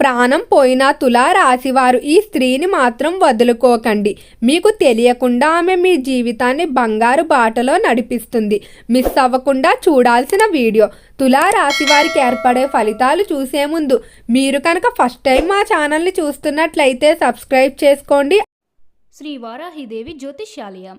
ప్రాణం పోయిన తులారాశివారు ఈ స్త్రీని మాత్రం వదులుకోకండి. మీకు తెలియకుండా ఆమె మీ జీవితాన్ని బంగారు బాటలో నడిపిస్తుంది. మిస్ అవ్వకుండా చూడాల్సిన వీడియో. తులారాశి వారికి ఏర్పడే ఫలితాలు చూసే ముందు మీరు కనుక ఫస్ట్ టైం మా ఛానల్ని చూస్తున్నట్లయితే సబ్స్క్రైబ్ చేసుకోండి. శ్రీ వారాహిదేవి జ్యోతిష్యాలయం.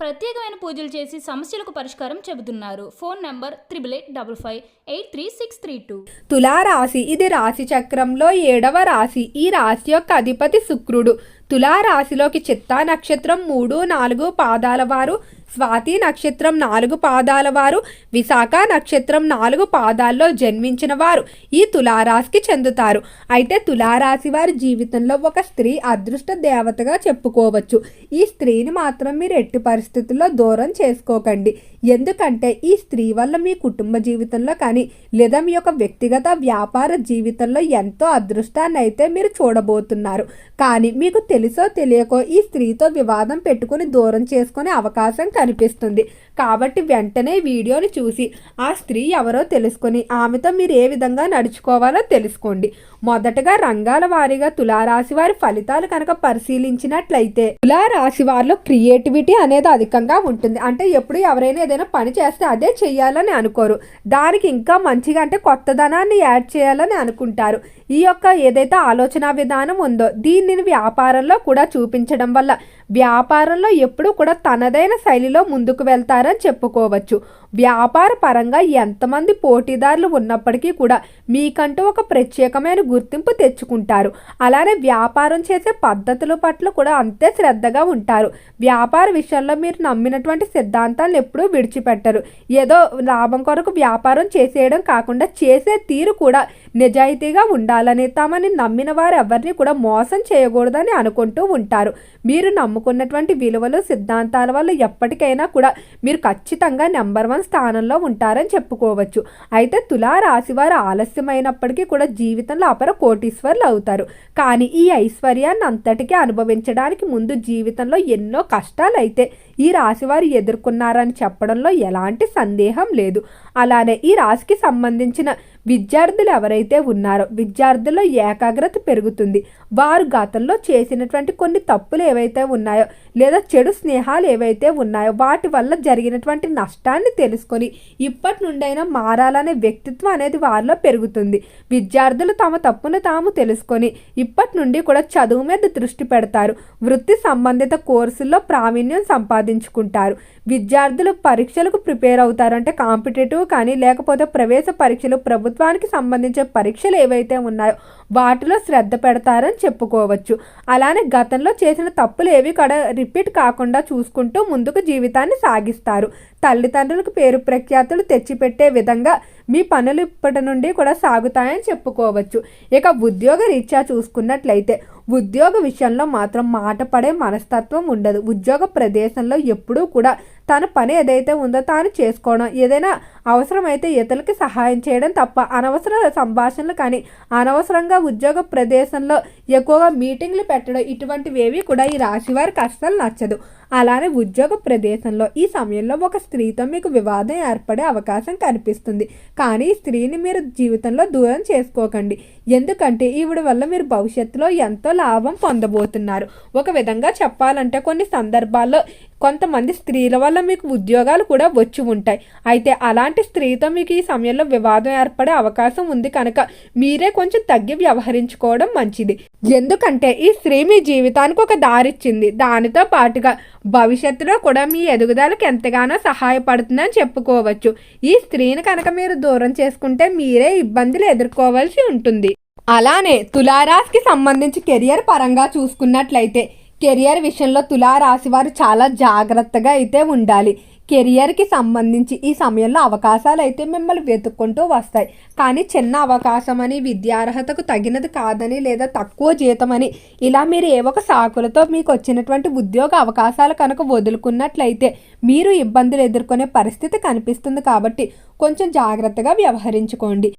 ప్రత్యేకమైన పూజలు చేసి సమస్యలకు పరిష్కారం చెబుతున్నారు. Phone number triple eight double five eight three six three two. తులారాశి ఇది రాశి చక్రంలో ఏడవ రాశి. ఈ రాశి యొక్క అధిపతి శుక్రుడు. తులారాశిలోకి చిత్తా నక్షత్రం మూడు నాలుగు పాదాల వారు స్వాతి నక్షత్రం నాలుగు పాదాల వారు విశాఖ నక్షత్రం నాలుగు పాదాల్లో జన్మించిన వారు ఈ తులారాశికి చెందుతారు. అయితే తులారాశి వారి జీవితంలో ఒక స్త్రీ అదృష్ట దేవతగా చెప్పుకోవచ్చు. ఈ స్త్రీని మాత్రం మీరు ఎట్టి పరిస్థితుల్లో దూరం చేసుకోకండి. ఎందుకంటే ఈ స్త్రీ వల్ల మీ కుటుంబ జీవితంలో కానీ లేదా మీ యొక్క వ్యక్తిగత వ్యాపార జీవితంలో ఎంతో అదృష్టాన్ని అయితే మీరు చూడబోతున్నారు. కానీ మీకు తెలుసో తెలియకో ఈ స్త్రీతో వివాదం పెట్టుకుని దూరం చేసుకునే అవకాశం కనిపిస్తుంది కాబట్టి వెంటనే వీడియోని చూసి ఆ స్త్రీ ఎవరో తెలుసుకొని ఆమెతో మీరు ఏ విధంగా నడుచుకోవాలో తెలుసుకోండి. మొదటగా రంగాల వారీగా తులారాశి వారి ఫలితాలు కనుక పరిశీలించినట్లయితే తులారాశి వారిలో క్రియేటివిటీ అనేది అధికంగా ఉంటుంది. అంటే ఎప్పుడు ఎవరైనా ఏదైనా పని చేస్తే అదే చేయాలని అనుకోరు. దానికి ఇంకా మంచిగా అంటే కొత్తదనాన్ని యాడ్ చేయాలని అనుకుంటారు. ఈ యొక్క ఏదైతే ఆలోచన విధానం ఉందో దీనిని వ్యాపారంలో కూడా చూపించడం వల్ల వ్యాపారంలో ఎప్పుడూ కూడా తనదైన శైలిలో ముందుకు వెళ్తారని చెప్పుకోవచ్చు. వ్యాపార పరంగా ఎంతమంది పోటీదారులు ఉన్నప్పటికీ కూడా మీకంటూ ఒక ప్రత్యేకమైన గుర్తింపు తెచ్చుకుంటారు. అలానే వ్యాపారం చేసే పద్ధతుల పట్ల కూడా అంతే శ్రద్ధగా ఉంటారు. వ్యాపార విషయంలో మీరు నమ్మినటువంటి సిద్ధాంతాలను ఎప్పుడూ విడిచిపెట్టరు. ఏదో లాభం కొరకు వ్యాపారం చేసేయడం కాకుండా చేసే తీరు కూడా నిజాయితీగా ఉండాలని తమని నమ్మిన వారు ఎవరిని కూడా మోసం చేయకూడదని అనుకుంటూ ఉంటారు. మీరు నమ్ముకున్నటువంటి విలువలు సిద్ధాంతాల వల్ల ఎప్పటికైనా కూడా మీరు ఖచ్చితంగా నెంబర్ వన్ స్థానంలో ఉంటారని చెప్పుకోవచ్చు. అయితే తులా రాశివారు ఆలస్యమైనప్పటికీ కూడా జీవితంలో అపర కోటీశ్వర్లు అవుతారు. కానీ ఈ ఐశ్వర్యాన్ని అంతటికీ అనుభవించడానికి ముందు జీవితంలో ఎన్నో కష్టాలు అయితే ఈ రాశి వారు ఎదుర్కొన్నారని చెప్పడంలో ఎలాంటి సందేహం లేదు. అలానే ఈ రాశికి సంబంధించిన విద్యార్థులు ఎవరైతే ఉన్నారో విద్యార్థుల్లో ఏకాగ్రత పెరుగుతుంది. వారు గతంలో చేసినటువంటి కొన్ని తప్పులు ఏవైతే ఉన్నాయో లేదా చెడు స్నేహాలు ఏవైతే ఉన్నాయో వాటి వల్ల జరిగినటువంటి నష్టాన్ని తెలుసుకొని ఇప్పటి నుండైనా మారాలనే వ్యక్తిత్వం అనేది వారిలో పెరుగుతుంది. విద్యార్థులు తమ తప్పును తాము తెలుసుకొని ఇప్పటి నుండి కూడా చదువు మీద దృష్టి పెడతారు. వృత్తి సంబంధిత కోర్సుల్లో ప్రావీణ్యం సాధించుకుంటారు విద్యార్థులు పరీక్షలకు ప్రిపేర్ అవుతారు అంటే కాంపిటేటివ్ కానీ లేకపోతే ప్రవేశ పరీక్షలు ప్రభుత్వానికి సంబంధించిన పరీక్షలు ఏవైతే ఉన్నాయో వాటిలో శ్రద్ధ పెడతారని చెప్పుకోవచ్చు. అలానే గతంలో చేసిన తప్పులు ఏవి కూడా రిపీట్ కాకుండా చూసుకుంటూ ముందుకు జీవితాన్ని సాగిస్తారు. తల్లిదండ్రులకు పేరు ప్రఖ్యాతులు తెచ్చిపెట్టే విధంగా మీ పనులు ఇప్పటి నుండి కూడా సాగుతాయని చెప్పుకోవచ్చు. ఇక ఉద్యోగ రీత్యా చూసుకున్నట్లయితే ఉద్యోగ విషయంలో మాత్రం మాట పడే మనస్తత్వం ఉండదు. ఉద్యోగ ప్రదేశంలో ఎప్పుడూ కూడా తన పని ఏదైతే ఉందో తాను చేసుకోవడం ఏదైనా అవసరమైతే ఇతరులకి సహాయం చేయడం తప్ప అనవసర సంభాషణలు కానీ అనవసరంగా ఉద్యోగ ప్రదేశంలో ఎక్కువగా మీటింగ్లు పెట్టడం ఇటువంటివి ఏవి కూడా ఈ రాశివారికి అస్సలు నచ్చదు. అలానే ఉద్యోగ ప్రదేశంలో ఈ సమయంలో ఒక స్త్రీతో మీకు వివాదం ఏర్పడే అవకాశం కనిపిస్తుంది. కానీ ఈ స్త్రీని మీరు జీవితంలో దూరం చేసుకోకండి. ఎందుకంటే ఈవిడ వల్ల మీరు భవిష్యత్తులో ఎంతో లాభం పొందబోతున్నారు. ఒక విధంగా చెప్పాలంటే కొన్ని సందర్భాల్లో కొంతమంది స్త్రీల వల్ల మీకు ఉద్యోగాలు కూడా వచ్చి ఉంటాయి. అయితే అలాంటి స్త్రీతో మీకు ఈ సమయంలో వివాదం ఏర్పడే అవకాశం ఉంది కనుక మీరే కొంచెం తగ్గి వ్యవహరించుకోవడం మంచిది. ఎందుకంటే ఈ స్త్రీ మీ జీవితానికి ఒక దారిచ్చింది దానితో పాటుగా భవిష్యత్తులో కూడా మీ ఎదుగుదలకు ఎంతగానో సహాయపడుతుందని చెప్పుకోవచ్చు. ఈ స్త్రీని కనుక మీరు దూరం చేసుకుంటే మీరే ఇబ్బందులు ఎదుర్కోవాల్సి ఉంటుంది. అలానే తులారాశికి సంబంధించి కెరియర్ పరంగా చూసుకున్నట్లయితే కెరియర్ విషయంలో తులారాశి వారు చాలా జాగ్రత్తగా అయితే ఉండాలి. కెరియర్కి సంబంధించి ఈ సమయంలో అవకాశాలు అయితే మిమ్మల్ని వెతుక్కుంటూ వస్తాయి. కానీ చిన్న అవకాశం అని విద్యార్హతకు తగినది కాదని లేదా తక్కువ జీతమని ఇలా మీరు ఏ ఒక సాకులతో మీకు వచ్చినటువంటి ఉద్యోగ అవకాశాలు కనుక వదులుకున్నట్లయితే మీరు ఇబ్బందులు ఎదుర్కొనే పరిస్థితి కనిపిస్తుంది కాబట్టి కొంచెం జాగ్రత్తగా వ్యవహరించుకోండి.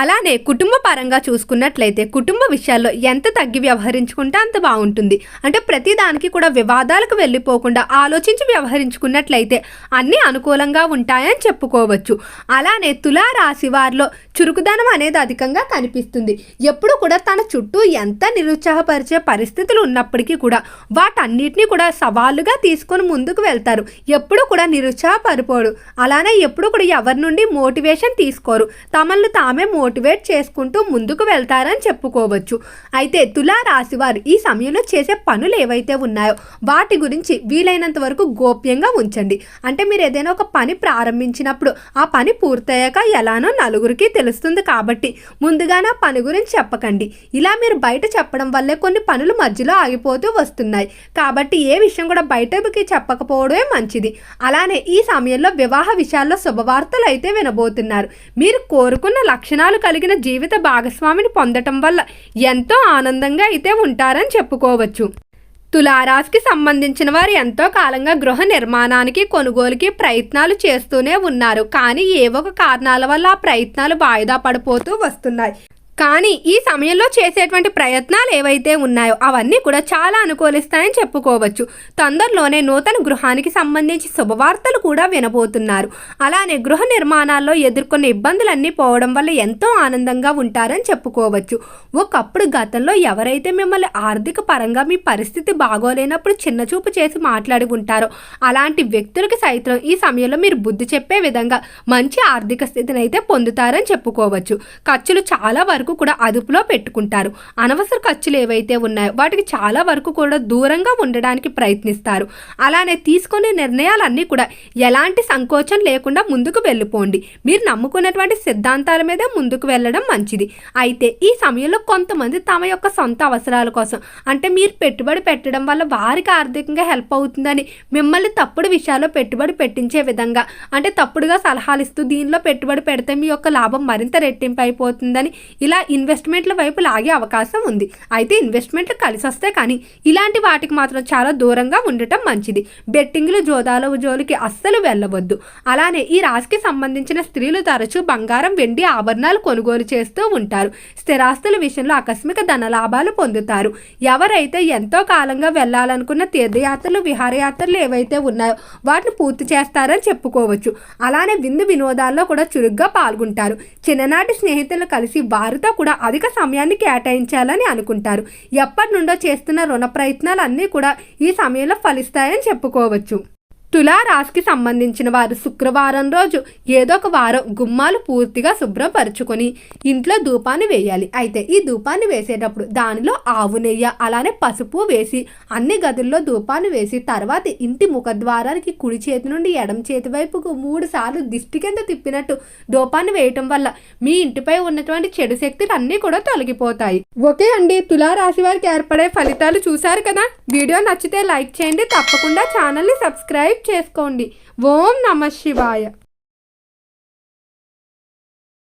అలానే కుటుంబ పరంగా చూసుకున్నట్లయితే కుటుంబ విషయాల్లో ఎంత తగ్గి వ్యవహరించుకుంటే అంత బాగుంటుంది. అంటే ప్రతి దానికి కూడా వివాదాలకు వెళ్ళిపోకుండా ఆలోచించి వ్యవహరించుకున్నట్లయితే అన్నీ అనుకూలంగా ఉంటాయని చెప్పుకోవచ్చు. అలానే తులా రాశి వారిలో చురుకుదనం అనేది అధికంగా కనిపిస్తుంది. ఎప్పుడు కూడా తన చుట్టూ ఎంత నిరుత్సాహపరిచే పరిస్థితులు ఉన్నప్పటికీ కూడా వాటన్నిటిని కూడా సవాళ్ళుగా తీసుకొని ముందుకు వెళ్తారు. ఎప్పుడు కూడా నిరుత్సాహపరిపోడు. అలానే ఎప్పుడు కూడా ఎవరి నుండి మోటివేషన్ తీసుకోరు. తమల్ని తామే మోటివేట్ చేసుకుంటూ ముందుకు వెళ్తారని చెప్పుకోవచ్చు. అయితే తులారాశి వారు ఈ సమయంలో చేసే పనులు ఏవైతే ఉన్నాయో వాటి గురించి వీలైనంత వరకు గోప్యంగా ఉంచండి. అంటే మీరు ఏదైనా ఒక పని ప్రారంభించినప్పుడు ఆ పని పూర్తయ్యాక ఎలానో నలుగురికి తెలుస్తుంది కాబట్టి ముందుగానే ఆ పని గురించి చెప్పకండి. ఇలా మీరు బయట చెప్పడం వల్లే కొన్ని పనులు మధ్యలో ఆగిపోతూ వస్తున్నాయి. కాబట్టి ఏ విషయం కూడా బయటకి చెప్పకపోవడమే మంచిది. అలానే ఈ సమయంలో వివాహ విషయాల్లో శుభవార్తలు అయితే వినబోతున్నారు. మీరు కోరుకున్న లక్షణాలు కలిగిన జీవిత భాగస్వామిని పొందటం వల్ల ఎంతో ఆనందంగా అయితే ఉంటారని చెప్పుకోవచ్చు. తులారాశికి సంబంధించిన వారు ఎంతో కాలంగా గృహ నిర్మాణానికి కొనుగోలుకి ప్రయత్నాలు చేస్తూనే ఉన్నారు. కానీ ఏవో ఒక కారణాల వల్ల ఆ ప్రయత్నాలు వాయిదా పడిపోతూ వస్తున్నాయి. కానీ ఈ సమయంలో చేసేటువంటి ప్రయత్నాలు ఏవైతే ఉన్నాయో అవన్నీ కూడా చాలా అనుకూలిస్తాయని చెప్పుకోవచ్చు. తొందరలోనే నూతన గృహానికి సంబంధించి శుభవార్తలు కూడా వినబోతున్నారు. అలానే గృహ నిర్మాణాల్లో ఎదుర్కొన్న ఇబ్బందులన్నీ పోవడం వల్ల ఎంతో ఆనందంగా ఉంటారని చెప్పుకోవచ్చు. ఒకప్పుడు గతంలో ఎవరైతే మిమ్మల్ని ఆర్థిక పరంగా మీ పరిస్థితి బాగోలేనప్పుడు చిన్నచూపు చేసి మాట్లాడి ఉంటారో అలాంటి వ్యక్తులకి సైతం ఈ సమయంలో మీరు బుద్ధి చెప్పే విధంగా మంచి ఆర్థిక స్థితిని అయితే పొందుతారని చెప్పుకోవచ్చు. ఖర్చులు చాలా వరకు కూడా అదుపులో పెట్టుకుంటారు. అనవసర ఖర్చులు ఏవైతే ఉన్నాయో వాటికి చాలా వరకు కూడా దూరంగా ఉండడానికి ప్రయత్నిస్తారు. అలానే తీసుకునే నిర్ణయాలన్నీ కూడా ఎలాంటి సంకోచం లేకుండా ముందుకు వెళ్ళిపోండి. మీరు నమ్ముకున్నటువంటి సిద్ధాంతాల మీదే ముందుకు వెళ్ళడం మంచిది. అయితే ఈ సమయంలో కొంతమంది తమ యొక్క సొంత అవసరాల కోసం అంటే మీరు పెట్టుబడి పెట్టడం వల్ల వారికి ఆర్థికంగా హెల్ప్ అవుతుందని మిమ్మల్ని తప్పుడు విషయాల్లో పెట్టుబడి పెట్టించే విధంగా అంటే తప్పుడుగా సలహాలు ఇస్తూ దీనిలో పెట్టుబడి పెడితే మీ యొక్క లాభం మరింత రెట్టింపు అయిపోతుందని ఇలా ఇన్వెస్ట్మెంట్ల వైపు లాగే అవకాశం ఉంది. అయితే ఇన్వెస్ట్మెంట్లు కలిసి వస్తే కానీ ఇలాంటి వాటికి మాత్రం చాలా దూరంగా ఉండటం మంచిది. బెట్టింగ్లు జోదాల జోలికి అస్సలు వెళ్ళవద్దు. అలానే ఈ రాశికి సంబంధించిన స్త్రీలు తరచూ బంగారం వెండి ఆభరణాలు కొనుగోలు చేస్తూ ఉంటారు. స్థిరాస్తుల విషయంలో ఆకస్మిక ధన లాభాలు పొందుతారు. ఎవరైతే ఎంతో కాలంగా వెళ్ళాలనుకున్న తీర్థయాత్రలు విహారయాత్రలు ఏవైతే ఉన్నాయో వాటిని పూర్తి చేస్తారని చెప్పుకోవచ్చు. అలానే విందు వినోదాల్లో కూడా చురుగ్గా పాల్గొంటారు. చిన్ననాటి స్నేహితులు కలిసి వారితో కూడా అధిక సమయాన్ని కేటాయించాలని అనుకుంటారు. ఎప్పటి నుండో చేస్తున్న రుణ ప్రయత్నాలు అన్నీ కూడా ఈ సమయంలో ఫలిస్తాయని చెప్పుకోవచ్చు. తులారాశికి సంబంధించిన వారు శుక్రవారం రోజు ఏదో ఒక వారం గుమ్మాలు పూర్తిగా శుభ్రపరచుకొని ఇంట్లో ధూపాన్ని వేయాలి. అయితే ఈ ధూపాన్ని వేసేటప్పుడు దానిలో ఆవు నెయ్యి అలానే పసుపు వేసి అన్ని గదుల్లో ధూపాన్ని వేసి తర్వాత ఇంటి ముఖద్వారానికి కుడి చేతి నుండి ఎడం చేతి వైపుకు మూడు సార్లు దిష్టి కింద తిప్పినట్టు ధూపాన్ని వేయటం వల్ల మీ ఇంటిపై ఉన్నటువంటి చెడు శక్తులు అన్నీ కూడా తొలగిపోతాయి. ఓకే అండి తులా రాశి వారికి ఏర్పడే ఫలితాలు చూశారు కదా? వీడియో నచ్చితే లైక్ చేయండి తప్పకుండా ఛానల్ని సబ్స్క్రైబ్ చేసుకోండి. ఓం నమ శివాయ.